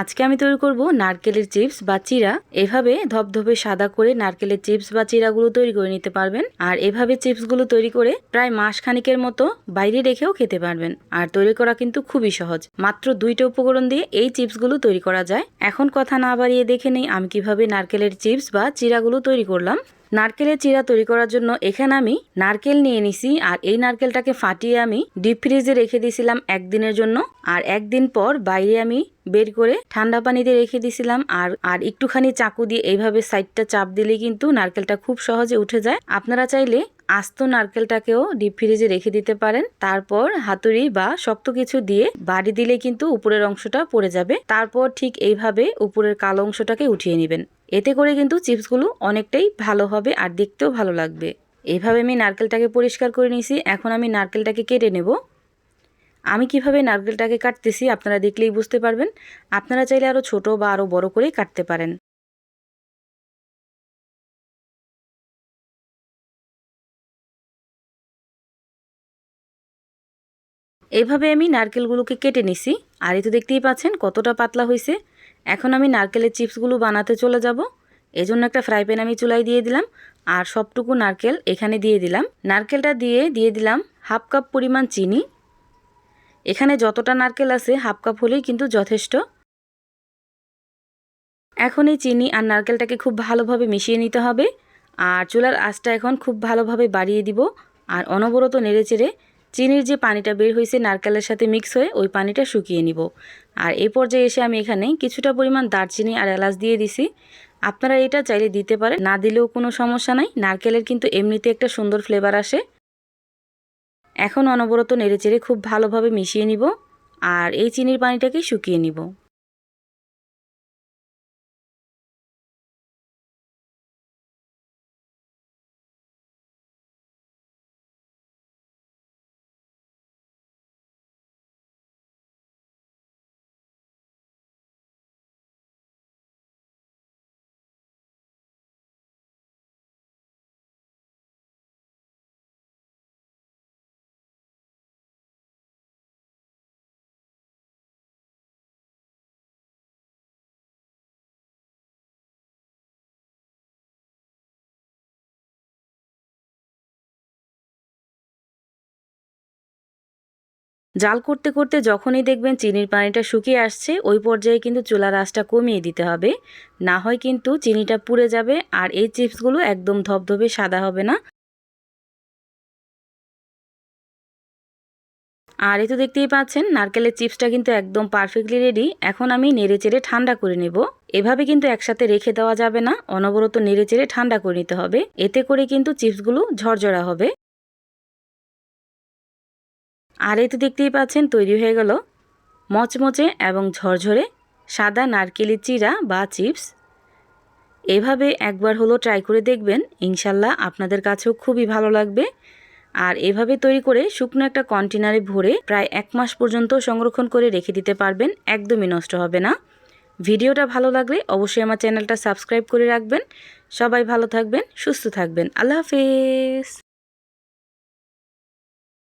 আজকে আমি তৈরি করব নারকেলের চিপস বা চিরা। এভাবে ধপধপে সাদা করে নারকেলের চিপস বা চিরাগুলো তৈরি করে নিতে পারবেন। আর এভাবে চিপসগুলো তৈরি করে প্রায় মাস খানিকের মতো বাইরে রেখেও খেতে পারবেন। আর তৈরি করা কিন্তু খুবই সহজ। মাত্র দুইটা উপকরণ দিয়ে এই চিপসগুলো তৈরি করা যায়। এখন কথা না বাড়িয়ে দেখে নেই আমি কীভাবে নারকেলের চিপস বা চিরাগুলো তৈরি করলাম। নারকেলের চিরা তৈরি করার জন্য এখানে আমি নারকেল নিয়ে নিছি। আর এই নারকেলটাকে ফাটিয়ে আমি ডিপ ফ্রিজে রেখে দিয়েছিলাম একদিনের জন্য। আর একদিন পর বাইরে আমি বের করে ঠান্ডা পানিতে রেখে দিয়েছিলাম আর আর একটুখানি চাকু দিয়ে এইভাবে সাইডটা চাপ দিলে কিন্তু নারকেলটা খুব সহজে উঠে যায়। আপনারা চাইলে আস্ত নারকেলটাকেও ডিপ ফ্রিজে রেখে দিতে পারেন। তারপর হাতুড়ি বা শক্ত কিছু দিয়ে বাড়ি দিলে কিন্তু উপরের অংশটা পড়ে যাবে। তারপর ঠিক এইভাবে উপরের কালো অংশটাকে উঠিয়ে নেবেন। এতে করে কিন্তু চিপসগুলো অনেকটাই ভালো হবে আর দেখতেও ভালো লাগবে। এইভাবে আমি নারকেলটাকে পরিষ্কার করে নিয়েছি। এখন আমি নারকেলটাকে কেটে নেব। আমি কীভাবে নারকেলটাকে কাটতেছি আপনারা দেখলেই বুঝতে পারবেন। আপনারা চাইলে আরও ছোট বা আরও বড় করেই কাটতে পারেন। এভাবে আমি নারকেলগুলোকে কেটে নিছি। আর এই তো দেখতেই পাচ্ছেন কতটা পাতলা হয়েছে এখন আমি নারকেলের চিপসগুলো বানাতে চলে যাব। এজন্য একটা ফ্রাই প্যান আমি চুলাই দিয়ে দিলাম। আর সবটুকু নারকেল এখানে দিয়ে দিলাম। নারকেলটা দিয়ে দিয়ে দিলাম হাফ কাপ পরিমাণ চিনি। এখানে যতটা নারকেল আছে, হাফ কাপ হলেই কিন্তু যথেষ্ট। এখন এই চিনি আর নারকেলটাকে খুব ভালোভাবে মিশিয়ে নিতে হবে। আর চুলার আঁচটা এখন খুব ভালোভাবে বাড়িয়ে দিব। আর অনবরত নেড়ে চেড়ে চিনির যে পানিটা বের হয়েছে নারকেলের সাথে মিক্স হয়ে ওই পানিটা শুকিয়ে নিব। আর এই পর্যায়ে এসে আমি এখানে কিছুটা পরিমাণ দারচিনি আর এলাচ দিয়ে দিছি। আপনারা এটা চাইলে দিতে পারেন, না দিলেও কোনো সমস্যা নাই। নারকেলের কিন্তু এমনিতে একটা সুন্দর ফ্লেভার আসে। এখন অনবরত নেড়েচেড়ে খুব ভালোভাবে মিশিয়ে নিব আর এই চিনির পানিটাকে শুকিয়ে নিব। জাল করতে করতে যখনই দেখবেন চিনির পানিটা শুকিয়ে আসছে, ওই পর্যায়ে কিন্তু চুলার আঁচটা কমিয়ে দিতে হবে। না হয় কিন্তু চিনিটা পুড়ে যাবে আর এই চিপসগুলো একদম ধবধবে সাদা হবে না। আর এ তো দেখতেই পাচ্ছেন, নারকেলের চিপসটা কিন্তু একদম পারফেক্টলি রেডি এখন আমি নেড়ে চেড়ে ঠান্ডা করে নেব। এভাবে কিন্তু একসাথে রেখে দেওয়া যাবে না, অনবরত নেড়ে চেড়ে ঠান্ডা করে নিতে হবে। এতে করে কিন্তু চিপসগুলো ঝরঝরা হবে। আর এই তো দেখতেই পাচ্ছেন, তৈরি হয়ে গেল মচমচে এবং ঝরঝরে সাদা নারকেলের চিরা বা চিপস। এভাবে একবার হলো ট্রাই করে দেখবেন, ইনশাল্লাহ আপনাদের কাছেও খুবই ভালো লাগবে। আর এভাবে তৈরি করে শুকনো একটা কন্টেনারে ভরে প্রায় এক মাস পর্যন্ত সংরক্ষণ করে রেখে দিতে পারবেন, একদমই নষ্ট হবে না। ভিডিওটা ভালো লাগলে অবশ্যই আমার চ্যানেলটা সাবস্ক্রাইব করে রাখবেন। সবাই ভালো থাকবেন, সুস্থ থাকবেন। আল্লাহ হাফেজ।